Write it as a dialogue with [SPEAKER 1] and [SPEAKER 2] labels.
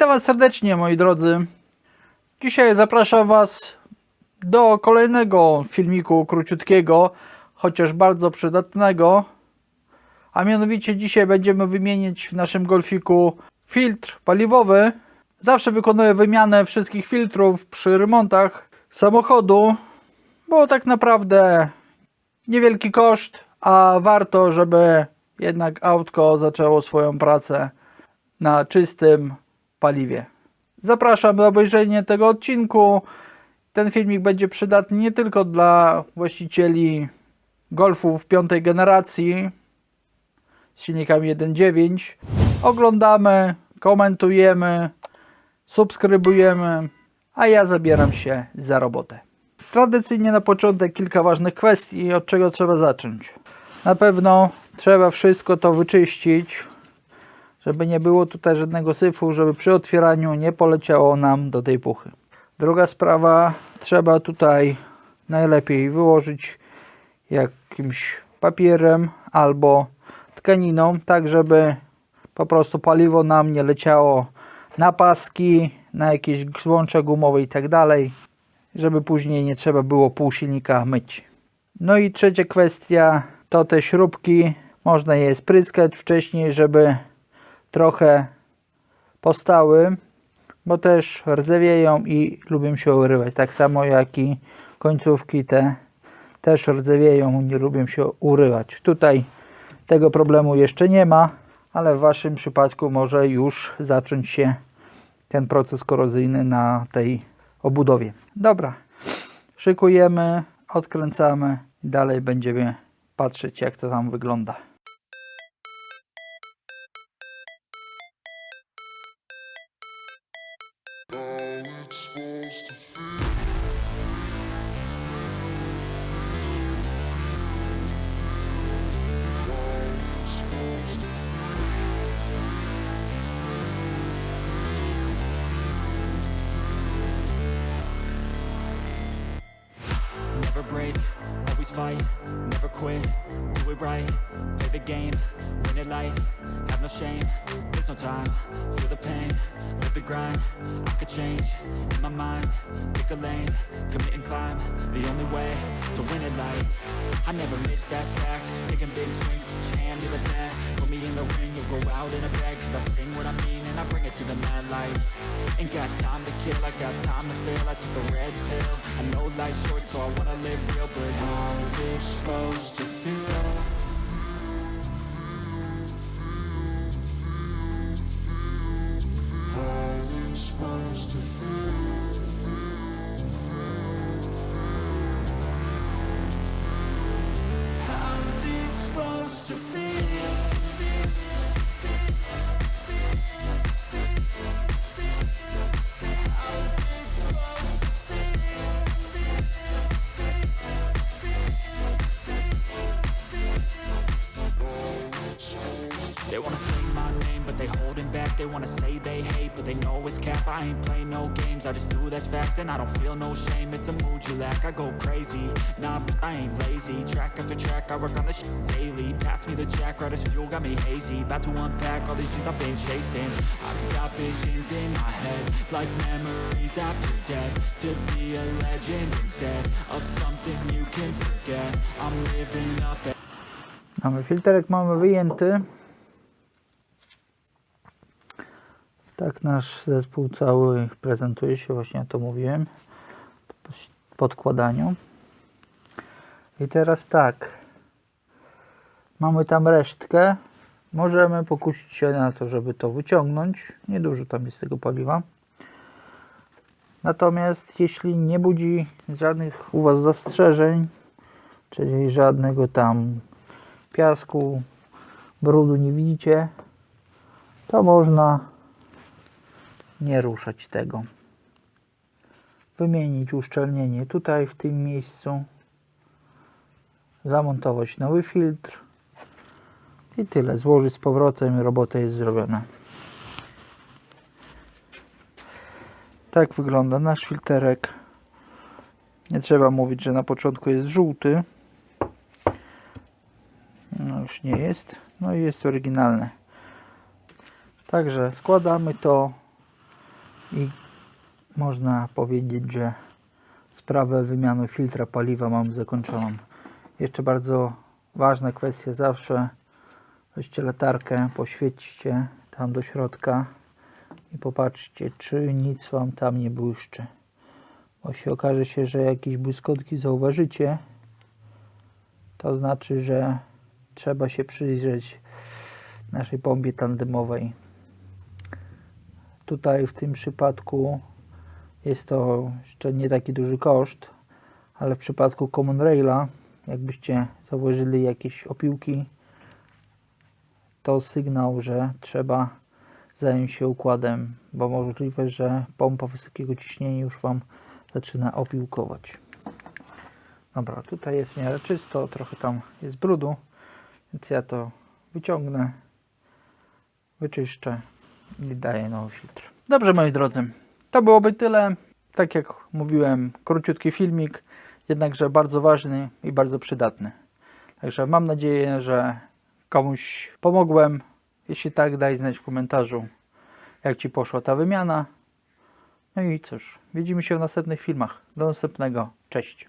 [SPEAKER 1] Witam Was serdecznie, moi drodzy. Dzisiaj zapraszam Was do kolejnego filmiku króciutkiego, chociaż bardzo przydatnego. A mianowicie dzisiaj będziemy wymienić w naszym golfiku filtr paliwowy. Zawsze wykonuję wymianę wszystkich filtrów przy remontach samochodu, bo tak naprawdę niewielki koszt, a warto, żeby jednak autko zaczęło swoją pracę na czystym paliwie. Zapraszam do obejrzenia tego odcinku. Ten filmik będzie przydatny nie tylko dla właścicieli golfów piątej generacji z silnikami 1.9. Oglądamy, komentujemy, subskrybujemy, a ja zabieram się za robotę. Tradycyjnie na początek kilka ważnych kwestii, od czego trzeba zacząć. Na pewno trzeba wszystko to wyczyścić, żeby nie było tutaj żadnego syfu, żeby przy otwieraniu nie poleciało nam do tej puchy. Druga sprawa, trzeba tutaj najlepiej wyłożyć jakimś papierem albo tkaniną, tak żeby po prostu paliwo nam nie leciało na paski, na jakieś złącza gumowe i tak dalej, żeby później nie trzeba było pół silnika myć. No i trzecia kwestia to te śrubki. Można je spryskać wcześniej, żeby trochę postały, bo też rdzewieją i lubią się urywać. Tak samo jak i końcówki te też rdzewieją, nie lubią się urywać. Tutaj tego problemu jeszcze nie ma, ale w Waszym przypadku może już zacząć się ten proces korozyjny na tej obudowie. Dobra, szykujemy, odkręcamy dalej będziemy patrzeć jak to tam wygląda.
[SPEAKER 2] Break, always fight, never quit, do it right, play the game, win it life, have no shame, there's no time, feel the pain, live the grind, I could change, in my mind, pick a lane, commit and climb, the only way to win it life, I never miss, that's fact, taking big swings, hand to the bat, put me in the ring, you'll go out in a bag, cause I sing what I mean and I bring it to the mad light, ain't got time to kill, I got time to feel, I took the red pill, I know life's short so I wanna live real, but how's it supposed to feel? How's it supposed to feel? They wanna say they hate, but they know it's cap. I ain't play no games, I just do that's fact, and I don't feel no shame. It's a mood you lack. I go crazy, nah, but I ain't lazy. Track after track, I work on this daily. Pass me the jack, right as fuel, got me hazy. About to unpack all these things I've been chasing. I've got visions in my head, like memories after death. To be a legend instead of something you can forget. I'm living up.
[SPEAKER 1] Mamy filterek mamy wyjęty. Tak nasz zespół cały prezentuje się, właśnie to mówiłem. Po podkładaniu. I teraz tak. Mamy tam resztkę. Możemy pokusić się na to, żeby to wyciągnąć. Niedużo tam jest tego paliwa. Natomiast jeśli nie budzi żadnych u Was zastrzeżeń, czyli żadnego tam piasku, brudu nie widzicie, to można nie ruszać tego. Wymienić uszczelnienie tutaj w tym miejscu, zamontować nowy filtr i tyle. Złożyć z powrotem robota jest zrobiona. Tak wygląda nasz filterek. Nie trzeba mówić, że na początku jest żółty. No już nie jest. No i jest oryginalny. Także składamy to I można powiedzieć, że sprawę wymiany filtra paliwa mam zakończoną. Jeszcze bardzo ważna kwestia zawsze weźcie latarkę, poświećcie tam do środka i popatrzcie, czy nic Wam tam nie błyszczy. Bo się okaże się, że jakieś błyskotki zauważycie, to znaczy, że trzeba się przyjrzeć naszej pompie tandemowej. Tutaj w tym przypadku jest to jeszcze nie taki duży koszt, ale w przypadku Common Raila, jakbyście zauważyli jakieś opiłki, to sygnał, że trzeba zająć się układem, bo możliwe, że pompa wysokiego ciśnienia już Wam zaczyna opiłkować. Dobra, tutaj jest miarę czysto, trochę tam jest brudu, więc ja to wyciągnę, wyczyszczę i daję nowy filtr. Dobrze, moi drodzy, to byłoby tyle. Tak jak mówiłem, króciutki filmik, jednakże bardzo ważny i bardzo przydatny. Także mam nadzieję, że komuś pomogłem. Jeśli tak, daj znać w komentarzu, jak Ci poszła ta wymiana. No i cóż, widzimy się w następnych filmach. Do następnego. Cześć.